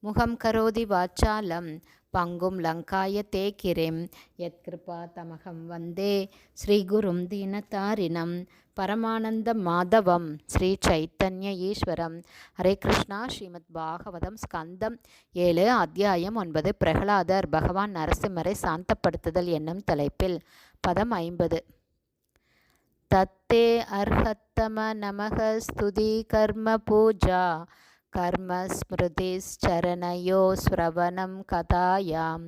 முகம் கரோதி வாச்சாலம் பங்கும் லங்காய தே கிரிம் யத்கிருபா தமகம் வந்தே. ஸ்ரீகுரும் தீனதாரிணம் பரமானந்த மாதவம். ஸ்ரீ சைத்தன்ய ஈஸ்வரம். ஹரே கிருஷ்ணா. ஸ்ரீமத் பாகவதம் ஸ்கந்தம். ஏழு அத்தியாயம் ஒன்பது. பிரகலாதர் பகவான் நரசிம்மரை சாந்தப்படுத்துதல் என்னும் தலைப்பில். பதம் ஐம்பது. தத்தே அர்ஹத்தம நமக ஸ்துதி கர்ம பூஜா. कर्मस्मृतिश्चरणयो श्रवणं कथायां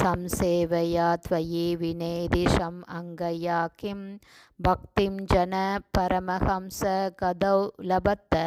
संसेवया त्वयि विनेदिशम् अङ्गया किं भक्तिं जन परमहंसगदौ लभत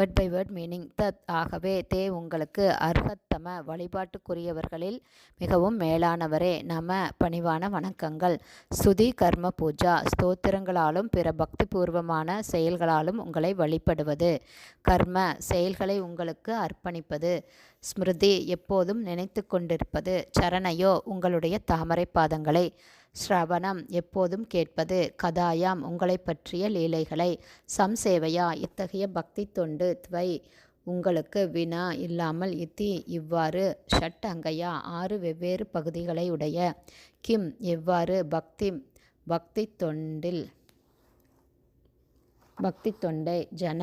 வேர்ட் பை வேர்ட் மீனிங் தத் ஆகவே தே உங்களுக்கு அர்ஹத்தம வழிபாட்டுக்குரியவர்களில் மிகவும் மேலானவரே நம பணிவான வணக்கங்கள். ஸ்துதி கர்ம பூஜா ஸ்தோத்திரங்களாலும் பிற பக்திபூர்வமான செயல்களாலும் உங்களை வழிபடுவது. கர்ம செயல்களை உங்களுக்கு அர்ப்பணிப்பது. ஸ்மிருதி எப்போதும் நினைத்து கொண்டிருப்பது. சரணையோ உங்களுடைய தாமரை பாதங்களை ஸ்ரவணம் எப்போதும் கேட்பது கதாயாம் உங்களை பற்றிய லீலைகளை சம்சேவையா? இத்தகைய பக்தி தொண்டு துவை உங்களுக்கு வினா இல்லாமல் இத்தி இவ்வாறு ஷட் அங்கையா? ஆறு வெவ்வேறு பகுதிகளை உடைய கிம் எவ்வாறு பக்தி பக்தி தொண்டில் பக்தி தொண்டை ஜன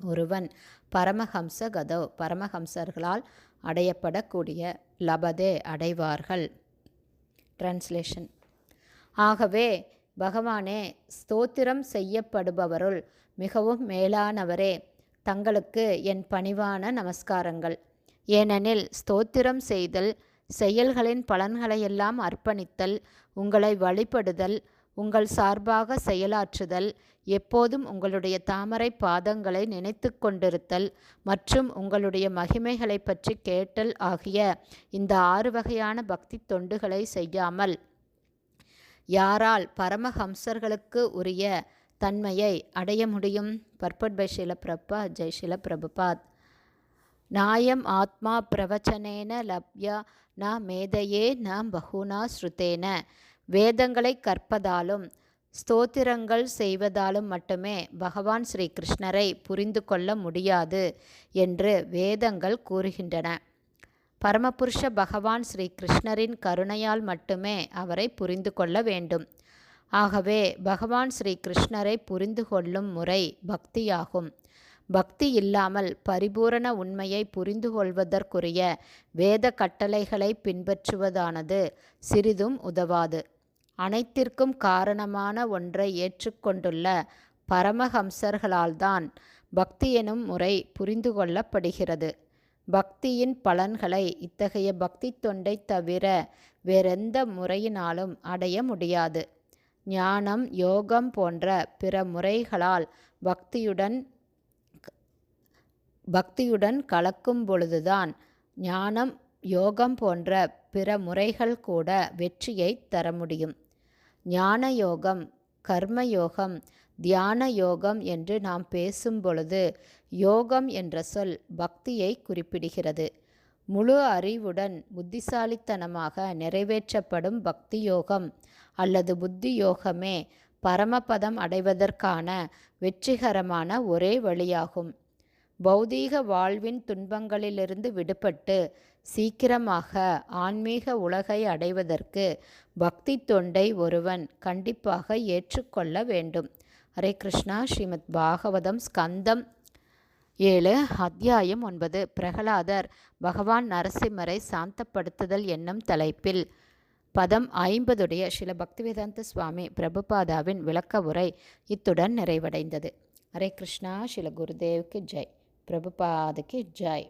ஒருவன் பரமஹம்ச கதோ பரமஹம்சர்களால் அடையப்படக்கூடிய லபதே அடைவார்கள். டிரான்ஸ்லேஷன் ஆகவே பகவானே ஸ்தோத்திரம் செய்யப்படுபவருள் மிகவும் மேலானவரே தங்களுக்கு என் பணிவான நமஸ்காரங்கள். ஏனெனில் ஸ்தோத்திரம் செய்தல் செயல்களின் பலன்களையெல்லாம் அர்ப்பணித்தல் உங்களை வழிபடுதல் உங்கள் சார்பாக செயலாற்றுதல் எப்போதும் உங்களுடைய தாமரை பாதங்களை நினைத்து கொண்டிருத்தல் மற்றும் உங்களுடைய மகிமைகளை பற்றி கேட்டல் ஆகிய இந்த ஆறு வகையான பக்தி தொண்டுகளை செய்யாமல் யாரால் பரமஹம்சர்களுக்கு உரிய தன்மையை அடைய முடியும்? பர்பட் பைஷில பிரபா ஜெய்ஷில பிரபுபாத். நாயம் ஆத்மா பிரவச்சனேன லப்யா ந மேதையே ந பகுனா ஸ்ருதேன. வேதங்களை கற்பதாலும் ஸ்தோத்திரங்கள் செய்வதாலும் மட்டுமே பகவான் ஸ்ரீ கிருஷ்ணரை புரிந்து கொள்ள முடியாது என்று வேதங்கள் கூறுகின்றன. பரமபுருஷ பகவான் ஸ்ரீ கிருஷ்ணரின் கருணையால் மட்டுமே அவரை புரிந்து கொள்ள வேண்டும். ஆகவே பகவான் ஸ்ரீ கிருஷ்ணரை புரிந்து கொள்ளும் முறை பக்தியாகும். பக்தி இல்லாமல் பரிபூரண உண்மையை புரிந்து கொள்வதற்குரிய வேத கட்டளைகளை பின்பற்றுவதானது சிறிதும் உதவாது. அனைத்திற்கும் காரணமான ஒன்றை ஏற்றுக்கொண்டுள்ள பரமஹம்சர்களால்தான் பக்தி எனும் முறை புரிந்து கொள்ளப்படுகிறது. பக்தியின் பலன்களை இத்தகைய பக்தி தொண்டை தவிர வேறெந்த முறையினாலும் அடைய முடியாது. ஞானம் யோகம் போன்ற பிற முறைகளால் பக்தியுடன் பக்தியுடன் கலக்கும் பொழுதுதான் ஞானம் யோகம் போன்ற பிற முறைகள் கூட வெற்றியை தர முடியும். ஞான யோகம் கர்மயோகம் தியான யோகம் என்று நாம் பேசும் பொழுது யோகம் என்ற சொல் பக்தியை குறிப்பிடுகிறது. முழு அறிவுடன் புத்திசாலித்தனமாக நிறைவேற்றப்படும் பக்தி யோகம் அல்லது புத்தி யோகமே பரமபதம் அடைவதற்கான வெற்றிகரமான ஒரே வழியாகும். பௌதீக வாழ்வின் துன்பங்களிலிருந்து விடுபட்டு சீக்கிரமாக ஆன்மீக உலகை அடைவதற்கு பக்தி தொண்டை ஒருவன் கண்டிப்பாக ஏற்றுக்கொள்ள வேண்டும். ஹரே கிருஷ்ணா. ஸ்ரீமத் பாகவதம் ஸ்கந்தம் ஏழு அத்தியாயம் ஒன்பது. பிரகலாதர் பகவான் நரசிம்மரை சாந்தப்படுத்துதல் என்னும் தலைப்பில் பதம் ஐம்பதுடைய சில பக்திவேதாந்த சுவாமி பிரபுபாதாவின் விளக்க உரை இத்துடன் நிறைவடைந்தது. ஹரே கிருஷ்ணா. சில குருதேவுக்கு ஜெய். பிரபுபாதுக்கு ஜெய்